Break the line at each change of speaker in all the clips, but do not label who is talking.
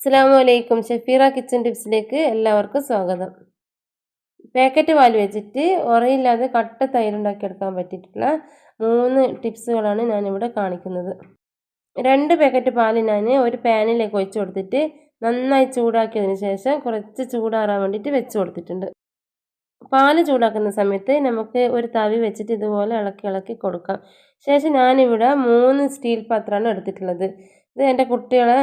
അസ്സാം വലൈക്കും ഷഫീറ കിച്ചൺ ടിപ്സിലേക്ക് എല്ലാവർക്കും സ്വാഗതം. പാക്കറ്റ് പാൽ വെച്ചിട്ട് ഉറയില്ലാതെ കട്ട എടുക്കാൻ പറ്റിയിട്ടുള്ള മൂന്ന് ടിപ്സുകളാണ് ഞാനിവിടെ കാണിക്കുന്നത്. രണ്ട് പാക്കറ്റ് പാൽ ഞാൻ ഒരു പാനിലേക്ക് ഒഴിച്ചു കൊടുത്തിട്ട് നന്നായി ചൂടാക്കിയതിന് ശേഷം കുറച്ച് ചൂടാറാൻ വേണ്ടിയിട്ട് വെച്ച് കൊടുത്തിട്ടുണ്ട്. പാൽ ചൂടാക്കുന്ന സമയത്ത് നമുക്ക് ഒരു തവി വെച്ചിട്ട് ഇതുപോലെ ഇളക്കി ഇളക്കി കൊടുക്കാം. ശേഷം ഞാനിവിടെ മൂന്ന് സ്റ്റീൽ പാത്രമാണ് എടുത്തിട്ടുള്ളത്. ഇത് എന്റെ കുട്ടികളെ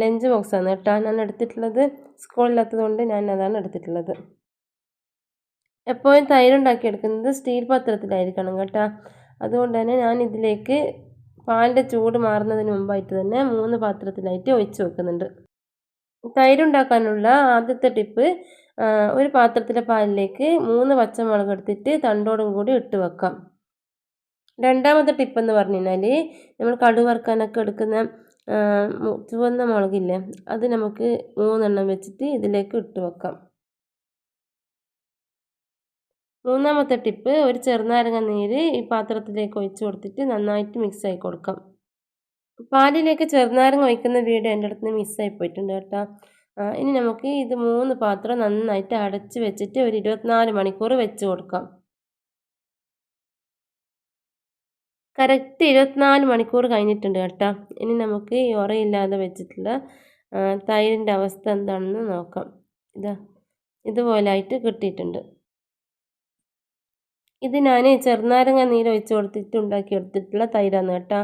ലഞ്ച് ബോക്സാണ് കേട്ടോ. ഞാൻ എടുത്തിട്ടുള്ളത് സ്കൂളില്ലാത്തത് കൊണ്ട് ഞാൻ അതാണ് എടുത്തിട്ടുള്ളത്. എപ്പോഴും തൈരുണ്ടാക്കി എടുക്കുന്നത് സ്റ്റീൽ പാത്രത്തിലായിരിക്കണം കേട്ടോ. അതുകൊണ്ട് തന്നെ ഞാൻ ഇതിലേക്ക് പാലിന്റെ ചൂട് മാറുന്നതിന് മുമ്പായിട്ട് തന്നെ മൂന്ന് പാത്രത്തിലായിട്ട് ഒഴിച്ചു വെക്കുന്നുണ്ട്. തൈരുണ്ടാക്കാനുള്ള ആദ്യത്തെ ടിപ്പ് ഒരു പാത്രത്തിലെ പാലിലേക്ക് മൂന്ന് പച്ചമുളക് എടുത്തിട്ട് തണ്ടോടും കൂടി ഇട്ട് വെക്കാം. രണ്ടാമത്തെ ടിപ്പ് എന്ന് പറഞ്ഞു കഴിഞ്ഞാൽ നമ്മൾ കടു വറുക്കാനൊക്കെ എടുക്കുന്ന ചുവന്ന മുളകില്ലേ അത് നമുക്ക് മൂന്നെണ്ണം വെച്ചിട്ട് ഇതിലേക്ക് ഇട്ട് വെക്കാം. മൂന്നാമത്തെ ടിപ്പ് ഒരു ചെറുനാരങ്ങ നീര് ഈ പാത്രത്തിലേക്ക് ഒഴിച്ച് കൊടുത്തിട്ട് നന്നായിട്ട് മിക്സ് ആയി കൊടുക്കാം. പാലിലേക്ക് ചെറുനാരങ്ങ ഒഴിക്കുന്ന വീട് എന്റെ അടുത്ത് നിന്ന് മിസ്സായി പോയിട്ടുണ്ട് കേട്ടോ. ഇനി നമുക്ക് ഇത് മൂന്ന് പാത്രം നന്നായിട്ട് അടച്ച് വെച്ചിട്ട് ഒരു ഇരുപത്തിനാല് മണിക്കൂർ വെച്ച് കൊടുക്കാം. കറക്റ്റ് ഇരുപത്തിനാല് മണിക്കൂർ കഴിഞ്ഞിട്ടുണ്ട് കേട്ടോ. ഇനി നമുക്ക് ഈ ഉറയില്ലാതെ വെച്ചിട്ടുള്ള തൈരിന്റെ അവസ്ഥ എന്താണെന്ന് നോക്കാം. ഇതാ ഇതുപോലായിട്ട് കിട്ടിയിട്ടുണ്ട്. ഇത് ഞാൻ ചെറുനാരങ്ങ നീര് ഒഴിച്ച് കൊടുത്തിട്ട് ഉണ്ടാക്കി എടുത്തിട്ടുള്ള തൈരാണ് കേട്ടോ.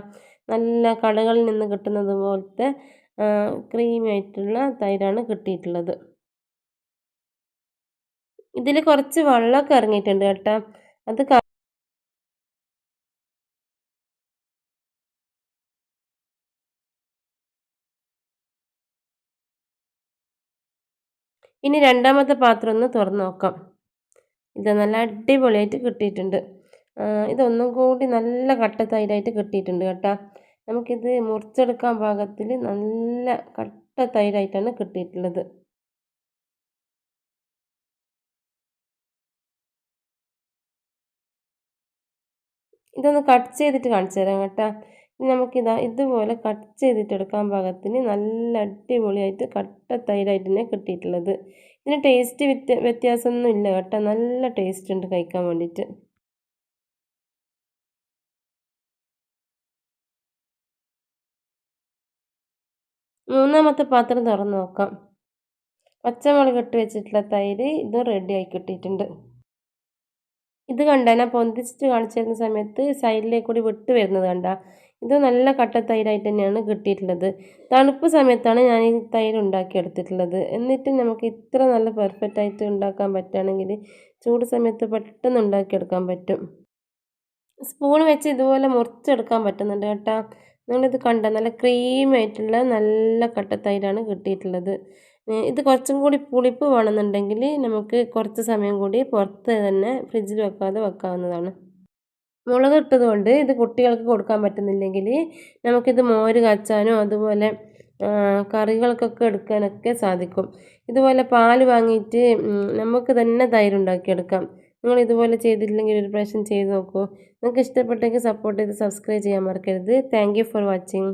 നല്ല കടകളിൽ നിന്ന് കിട്ടുന്നത് പോലത്തെ ക്രീമി ആയിട്ടുള്ള തൈരാണ് കിട്ടിയിട്ടുള്ളത്. ഇതിൽ കുറച്ച് വെള്ളമൊക്കെ ഇറങ്ങിയിട്ടുണ്ട് കേട്ടോ. അത് ഇനി രണ്ടാമത്തെ പാത്രം ഒന്ന് തുറന്ന് നോക്കാം ഇത് നല്ല അടിപൊളിയായിട്ട് കിട്ടിയിട്ടുണ്ട്. ഇതൊന്നും കൂടി നല്ല കട്ട തൈരായിട്ട് കിട്ടിയിട്ടുണ്ട് കേട്ടോ. നമുക്കിത് മുറിച്ചെടുക്കാൻ പാകത്തിൽ നല്ല കട്ട തൈരായിട്ടാണ് കിട്ടിയിട്ടുള്ളത്. ഇതൊന്ന് കട്ട് ചെയ്തിട്ട് കാണിച്ചു തരാം കേട്ടോ. നമുക്കിതാ ഇതുപോലെ കട്ട് ചെയ്തിട്ട് എടുക്കാൻ പാകത്തിന് നല്ല അടിപൊളിയായിട്ട് കട്ട തൈരായിട്ട് തന്നെ കിട്ടിയിട്ടുള്ളത്. ഇതിന് ടേസ്റ്റ് വ്യത്യ വ്യത്യാസമൊന്നും ഇല്ല കേട്ടോ. നല്ല ടേസ്റ്റ് ഉണ്ട് കഴിക്കാൻ വേണ്ടിയിട്ട്. മൂന്നാമത്തെ പാത്രം തുറന്ന് നോക്കാം. പച്ചമുളക് ഇട്ട് വെച്ചിട്ടുള്ള തൈര് ഇത് റെഡിയായി കിട്ടിയിട്ടുണ്ട്. ഇത് കണ്ട? ഞാൻ പൊന്തിച്ചിട്ട് കാണിച്ചിരുന്ന സമയത്ത് സൈഡിലേക്ക് കൂടി വിട്ട് വരുന്നത് കണ്ട? ഇത് നല്ല കട്ട തൈരായിട്ട് തന്നെയാണ് കിട്ടിയിട്ടുള്ളത്. തണുപ്പ് സമയത്താണ് ഞാൻ ഈ തൈര് ഉണ്ടാക്കിയെടുത്തിട്ടുള്ളത്. എന്നിട്ട് നമുക്ക് ഇത്ര നല്ല പെർഫെക്റ്റ് ആയിട്ട് ഉണ്ടാക്കാൻ പറ്റുകയാണെങ്കിൽ ചൂട് സമയത്ത് പെട്ടെന്ന് ഉണ്ടാക്കിയെടുക്കാൻ പറ്റും. സ്പൂൺ വെച്ച് ഇതുപോലെ മുറിച്ചെടുക്കാൻ പറ്റുന്നുണ്ട് കേട്ടോ. നിങ്ങളിത് കണ്ട? നല്ല ക്രീമായിട്ടുള്ള നല്ല കട്ട തൈരാണ് കിട്ടിയിട്ടുള്ളത്. ഇത് കുറച്ചും കൂടി പുളിപ്പ് വേണമെന്നുണ്ടെങ്കിൽ നമുക്ക് കുറച്ച് സമയം കൂടി പുറത്ത് തന്നെ ഫ്രിഡ്ജിൽ വെക്കാതെ വെക്കാവുന്നതാണ്. മുളക് ഇട്ടതുകൊണ്ട് ഇത് കുട്ടികൾക്ക് കൊടുക്കാൻ പറ്റുന്നില്ലെങ്കിൽ നമുക്കിത് മോര് കാച്ചാനോ അതുപോലെ കറികൾക്കൊക്കെ എടുക്കാനൊക്കെ സാധിക്കും. ഇതുപോലെ പാൽ വാങ്ങിയിട്ട് നമുക്ക് തന്നെ തൈരുണ്ടാക്കിയെടുക്കാം നിങ്ങൾ ഇതുപോലെ ചെയ്തിട്ടില്ലെങ്കിൽ ഒരു പ്രാവശ്യം ചെയ്ത് നോക്കൂ. നിങ്ങൾക്ക് ഇഷ്ടപ്പെട്ടെങ്കിൽ സപ്പോർട്ട് ചെയ്ത് സബ്സ്ക്രൈബ് ചെയ്യാൻ മറക്കരുത്. Thank for watching.